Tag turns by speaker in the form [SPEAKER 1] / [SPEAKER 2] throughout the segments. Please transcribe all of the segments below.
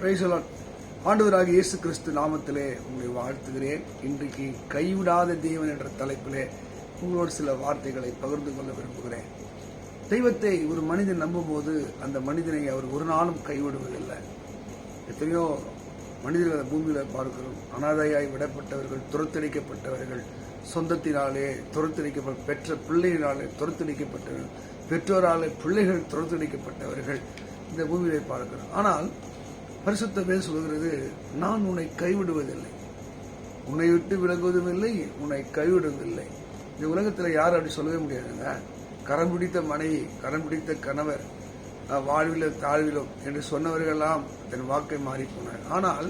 [SPEAKER 1] பிரைசலான் ஆண்டவராக இயேசு கிறிஸ்து நாமத்திலே உங்களை வாழ்த்துகிறேன். இன்றைக்கு கைவிடாத தேவன் என்ற தலைப்பிலே உங்களோடு சில வார்த்தைகளை பகிர்ந்து கொள்ள விரும்புகிறேன். தெய்வத்தை ஒரு மனிதன் நம்பும்போது அந்த மனிதனை அவர் ஒரு நாளும் கைவிடுவதில்லை. எத்தனையோ மனிதர்கள் பூமியில் பார்க்கிறோம். அனாதையாய் விடப்பட்டவர்கள் துரத்தடிக்கப்பட்டவர்கள் சொந்தத்தினாலே துரத்தடிக்கப்பட்ட பெற்ற பிள்ளைகளாலே துரத்தடிக்கப்பட்டவர்கள் பெற்றோராலே பிள்ளைகள் துரத்தடிக்கப்பட்டவர்கள் இந்த பூமியிலே பார்க்கிறோம். ஆனால் பரிசுத்த பேர் சொல்கிறது நான் உன்னை கைவிடுவதில்லை. உன்னை விட்டு விலகுவதும் இல்லை உன்னை கைவிடுவதில்லை. இந்த உலகத்தில் யாரும் அப்படி சொல்லவே முடியாதுங்க. கரம் பிடித்த மனைவி கரம் பிடித்த கணவர் வாழ்விலோ தாழ்விலோ என்று சொன்னவர்களெல்லாம் தன் வாக்கை மாறி போனார். ஆனால்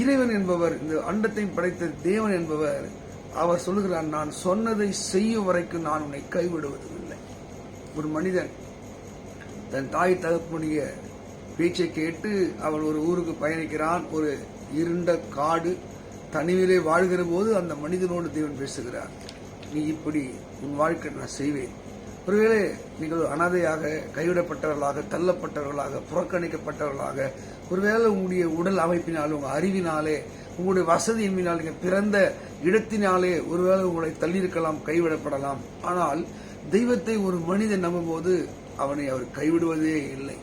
[SPEAKER 1] இறைவன் என்பவர் இந்த அண்டத்தை படைத்த தேவன் என்பவர் அவர் சொல்லுகிறார் நான் சொன்னதை செய்யும் வரைக்கும் நான் உன்னை கைவிடுவதும் இல்லை ஒரு மனிதன் தன் தாய் தகப்பனுடைய பேச்சை கேட்டு அவன் ஒரு ஊருக்கு பயணிக்கிறான். ஒரு இருண்ட காடு தனிவிலே வாழ்கிற போது அந்த மனிதனோடு தேவன் பேசுகிறார். நீ இப்படி உன் வாழ்க்கை நான் செய்வேன். ஒருவேளை நீங்கள் அனாதையாக கைவிடப்பட்டவர்களாக தள்ளப்பட்டவர்களாக புறக்கணிக்கப்பட்டவர்களாக ஒருவேளை உங்களுடைய உடல் அமைப்பினால் உங்கள் அறிவினாலே உங்களுடைய வசதியின்மையினால் நீங்கள் பிறந்த இடத்தினாலே ஒருவேளை உங்களை தள்ளியிருக்கலாம் கைவிடப்படலாம். ஆனால் தெய்வத்தை ஒரு மனிதன் நம்பும்போது அவனை அவர் கைவிடுவதே இல்லை.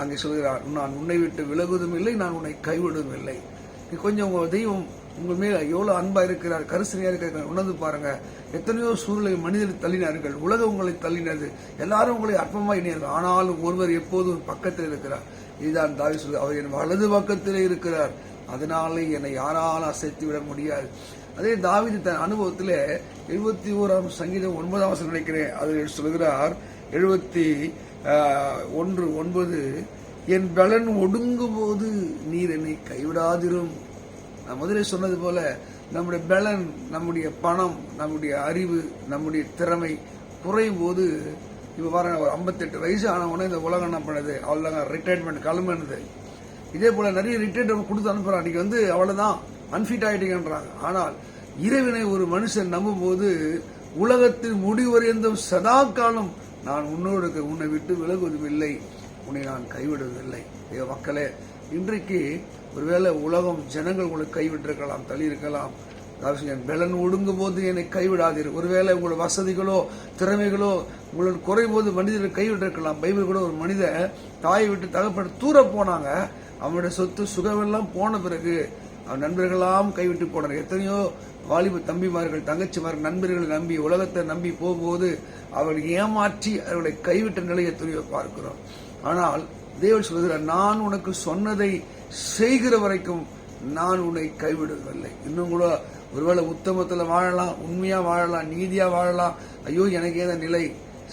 [SPEAKER 1] அங்கே சொல்கிறார் நான் உன்னை விட்டு விலகுவதும் இல்லை நான் உன்னை கைவிடுவதும் இல்லை. நீ கொஞ்சம் உங்கள் தெய்வம் உங்கள் மேல் எவ்வளோ அன்பாக இருக்கிறார் கரிசனையாக இருக்கிறார் உணர்ந்து பாருங்கள் எத்தனையோ சூழ்நிலை மனிதர் தள்ளினார்கள் உலகம் உங்களை தள்ளினது. எல்லாரும் உங்களை அற்பமாக இணையார்கள். ஆனாலும் ஒருவர் எப்போதும் பக்கத்தில் இருக்கிறார். இதுதான் தாவி சொல்லு அவர் என் வலது பக்கத்திலே இருக்கிறார். அதனாலே என்னை யாராலும் அசைத்து விட முடியாது. அதே தாவிது தன் அனுபவத்தில் எழுபத்தி ஓராம் சங்கீதம் ஒன்பதாம் வசனம் நினைக்கிறேன் அதில் சொல்கிறார் எழுபத்தி ஒன்று ஒன்பது என் பலன் ஒடுங்கும் போது நீர் என்னை கைவிடாதிரும். நான் முதலே சொன்னது போல நம்முடைய பலன் நம்முடைய பணம் நம்முடைய அறிவு நம்முடைய திறமை குறையும் போது இப்போ பாருங்க ஒரு ஐம்பத்தெட்டு வயசு ஆனவுடனே இந்த உலகம் என்ன பண்ணுது? அவ்வளோதாங்க ரிட்டையர்மெண்ட் கிளம்புனது. இதே போல் நிறைய ரிட்டையர்மெண்ட் கொடுத்து அனுப்புகிறான் அன்னைக்கு வந்து அவ்வளோதான் அன்ஃபிட் ஆகிட்டீங்கன்றாங்க ஆனால் இறைவனை ஒரு மனுஷன் நம்பும்போது உலகத்தில் முடிவறிந்தும் சதா காலம் நான் உன்னோடு உன்னை விட்டு விலகுவதும் இல்லை. உன்னை நான் கைவிடுவதில்லை. ஐயோ மக்களே இன்றைக்கு ஒருவேளை உலகம் ஜனங்கள் உங்களுக்கு கைவிட்டிருக்கலாம் தள்ளியிருக்கலாம். என் பலன் ஒடுங்கும் போது என்னை கைவிடாதீர். ஒருவேளை உங்களோட வசதிகளோ திறமைகளோ உங்களோட குறையும்போது மனிதர்கள் கைவிட்டிருக்கலாம். பைபிள் கூட ஒரு மனிதன் தாயை விட்டு தகப்பட தூர போனாங்க. அவனுடைய சொத்து சுகமெல்லாம் போன பிறகு அவன் நண்பர்களெல்லாம் கைவிட்டு போனார் எத்தனையோ வாலிப தம்பிமார்கள் தங்கச்சிமார்கள் நண்பர்களை நம்பி உலகத்தை நம்பி போகும்போது அவர்கள் ஏமாற்றி அவர்களை கைவிட்ட நிலையை துணிவை பார்க்கிறோம். ஆனால் தேவன் சொல்கிற நான் உனக்கு சொன்னதை செய்கிற வரைக்கும் நான் உன்னை கைவிடுவதில்லை இன்னும் கூட ஒருவேளை உத்தமத்தில் வாழலாம் உண்மையாக வாழலாம் நீதியாக வாழலாம். ஐயோ எனக்கு ஏதா நிலை.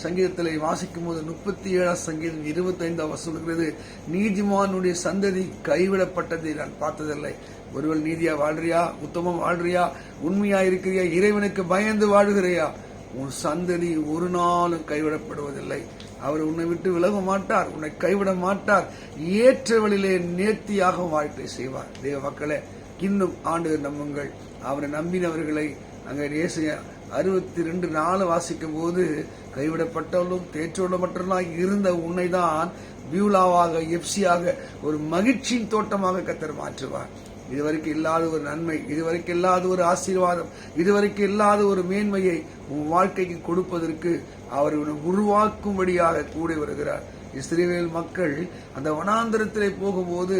[SPEAKER 1] சங்கீதத்தில் வாசிக்கும் போது முப்பத்தி ஏழாம் சங்கீதம் இருபத்தைந்தாம் சொல்கிறது நீதிமானுடைய சந்ததி கைவிடப்பட்டதை நான் பார்த்ததில்லை. ஒருவள் நீதியா வாழ்றியா? உத்தமம் வாழ்றியா? உண்மையா இருக்கிறியா? இறைவனுக்கு பயந்து வாழ்கிறியா? உன் சந்ததி ஒரு நாளும் கைவிடப்படுவதில்லை. அவர் உன்னை விட்டு விலக மாட்டார் உன்னை கைவிட மாட்டார். ஏற்ற வழியிலே நேர்த்தியாக வாழ்க்கை செய்வார். தேவ மக்களே இன்னும் ஆண்டு நம்புங்கள். அவரை நம்பினவர்களை அங்கே இயேசு அறுபத்தி ரெண்டு நாள் வாசிக்கும் போது கைவிடப்பட்டவளும் தேற்றோடமற்றலாம் இருந்த உன்னைதான் பியூலாவாக எப்சியாக ஒரு மகிழ்ச்சியின் தோட்டமாக கத்தர் மாற்றுவார். இதுவரைக்கும் இல்லாத ஒரு நன்மை இதுவரைக்கும் இல்லாத ஒரு ஆசீர்வாதம் இதுவரைக்கும் இல்லாத ஒரு மேன்மையை உன் வாழ்க்கைக்கு கொடுப்பதற்கு அவர் உருவாக்கும்படியாக கூடி வருகிறார். இஸ்ரேல் மக்கள் அந்த வனாந்திரத்திலே போகும்போது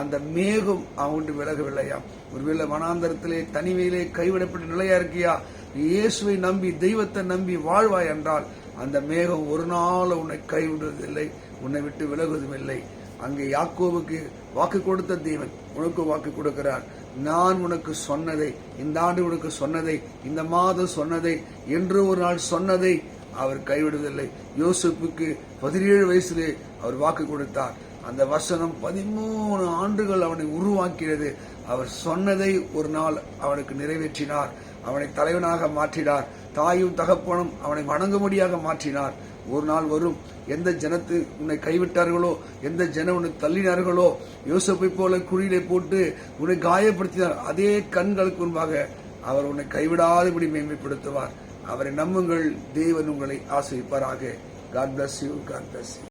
[SPEAKER 1] அந்த மேகம் அவங்கள்ட்ட விலகவில்லையா? ஒருவேளை வனாந்தரத்திலே தனிமையிலே கைவிடப்பட்ட நிலையா இருக்கியா? நீ இயேசுவை நம்பி தெய்வத்தை நம்பி வாழ்வாய் என்றால் அந்த மேகம் ஒரு நாள் உன்னை கைவிடுவதில்லை உன்னை விட்டு விலகுவதும் இல்லை. அங்கே யாக்கோவுக்கு வாக்கு கொடுத்த தேவன் உனக்கு வாக்கு கொடுக்கிறார். நான் உனக்கு சொன்னதை இந்த ஆண்டு உனக்கு சொன்னதை இந்த மாதம் சொன்னதை என்று ஒரு நாள் சொன்னதை அவர் கைவிடுவதில்லை. யோசிப்புக்கு பதினேழு வயசிலே அவர் வாக்கு கொடுத்தார். அந்த வசனம் பதிமூணு ஆண்டுகள் அவனை உருவாக்கியது. அவர் சொன்னதை ஒரு நாள் அவனுக்கு நிறைவேற்றினார். அவனை தலைவனாக மாற்றினார். தாயும் தகப்பனும் அவனை வணங்கும்படியாக மாற்றினார். ஒரு நாள் வரும். எந்த ஜனத்து உன்னை கைவிட்டார்களோ எந்த ஜனம் உன்னை தள்ளினார்களோ யோசப்பை போல குழியிலே போட்டு உன்னை காயப்படுத்தினார். அதே கண்களுக்கு முன்பாக அவர் உன்னை கைவிடாதபடி மேம்படுத்துவார் அவரை நம்புங்கள். தேவன் உங்களை ஆசிரிப்பாராக. God bless you God bless you